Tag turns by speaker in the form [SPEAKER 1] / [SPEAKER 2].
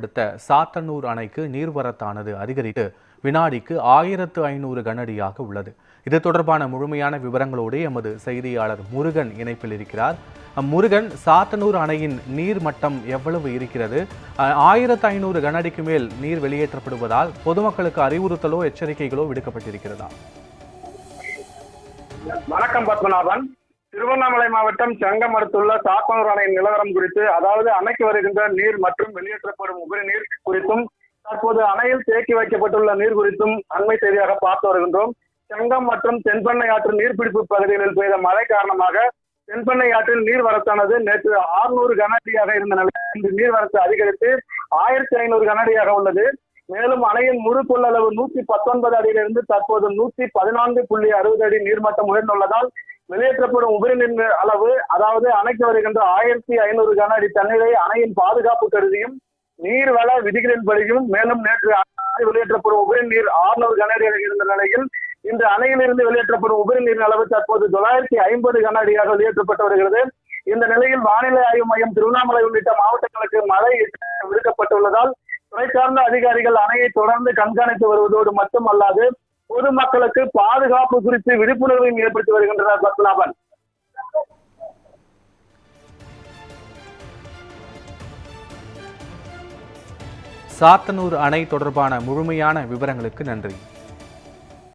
[SPEAKER 1] அடுத்த சாத்தனூர் அணைக்கு நீர்வரத்தானது அதிகரித்து வினாடிக்கு ஆயிரத்து ஐநூறு கனஅடியாக உள்ளது. இது தொடர்பான முழுமையான விவரங்களோடு எமது செய்தியாளர் முருகன் இணைப்பில் இருக்கிறார். முருகன் சாத்தனூர் அணையின் நீர் மட்டம் எவ்வளவு இருக்கிறது? ஆயிரத்து ஐநூறு கனஅடிக்கு மேல் நீர் வெளியேற்றப்படுவதால் பொதுமக்களுக்கு அறிவுறுத்தலோ எச்சரிக்கைகளோ விடுக்கப்பட்டிருக்கிறதா?
[SPEAKER 2] வணக்கம் பத்மநாபன். திருவண்ணாமலை மாவட்டம் செங்கம் அடுத்துள்ள சாத்தனூர் அணையின் நிலவரம் குறித்து அதாவது அணைக்கு வருகின்ற நீர் மற்றும் வெளியேற்றப்படும் உபரி நீர் குறித்தும் தற்போது அணையில் தேக்கி வைக்கப்பட்டுள்ள நீர் குறித்தும் அண்மை செய்தியாக பார்த்து வருகின்றோம். செங்கம் மற்றும் தென்பெண்ணை ஆற்று நீர்பிடிப்பு பகுதிகளில் பெய்த மழை காரணமாக தென்பெண்ணை ஆற்றில் நீர்வரத்தானது நேற்று 600 கனஅடியாக இருந்த நிலையில் இன்று நீர்வரத்து அதிகரித்து ஆயிரத்தி ஐநூறு கனஅடியாக உள்ளது. மேலும் அணையின் முழு கொள்ளளவு நூத்தி பத்தொன்பது அடியிலிருந்து தற்போது நூத்தி பதினான்கு புள்ளி அறுபது அடி நீர்மட்டம் உயர்ந்துள்ளதால் வெளியேற்றப்படும் உபரிநீர் அளவு அதாவது அணைக்கு வருகின்ற ஆயிரத்தி ஐநூறு கன அடி தண்ணீரை அணையின் பாதுகாப்பு கருதியும் நீர்வள விதிகளின்படியும் மேலும் நேற்று வெளியேற்றப்படும் உபரி நீர் 600 கன அடியாக இருந்த நிலையில் இந்த அணையிலிருந்து வெளியேற்றப்படும் உபரி நீரின் அளவு தற்போது தொள்ளாயிரத்தி ஐம்பது கன அடியாக வெளியேற்றப்பட்டு வருகிறது. இந்த நிலையில் வானிலை ஆய்வு மையம் திருவண்ணாமலை உள்ளிட்ட மாவட்டங்களுக்கு மழை விடுக்கப்பட்டுள்ளதால் துறை சார்ந்த அதிகாரிகள் அணையை தொடர்ந்து கண்காணித்து வருவதோடு மட்டுமல்லாது பொதுமக்களுக்கு பாதுகாப்பு குறித்து விழிப்புணர்வையும் ஏற்படுத்தி வருகின்றனர் பத்மநாபன்.
[SPEAKER 1] சாத்தனூர் அணை தொடர்பான முழுமையான விவரங்களுக்கு நன்றி.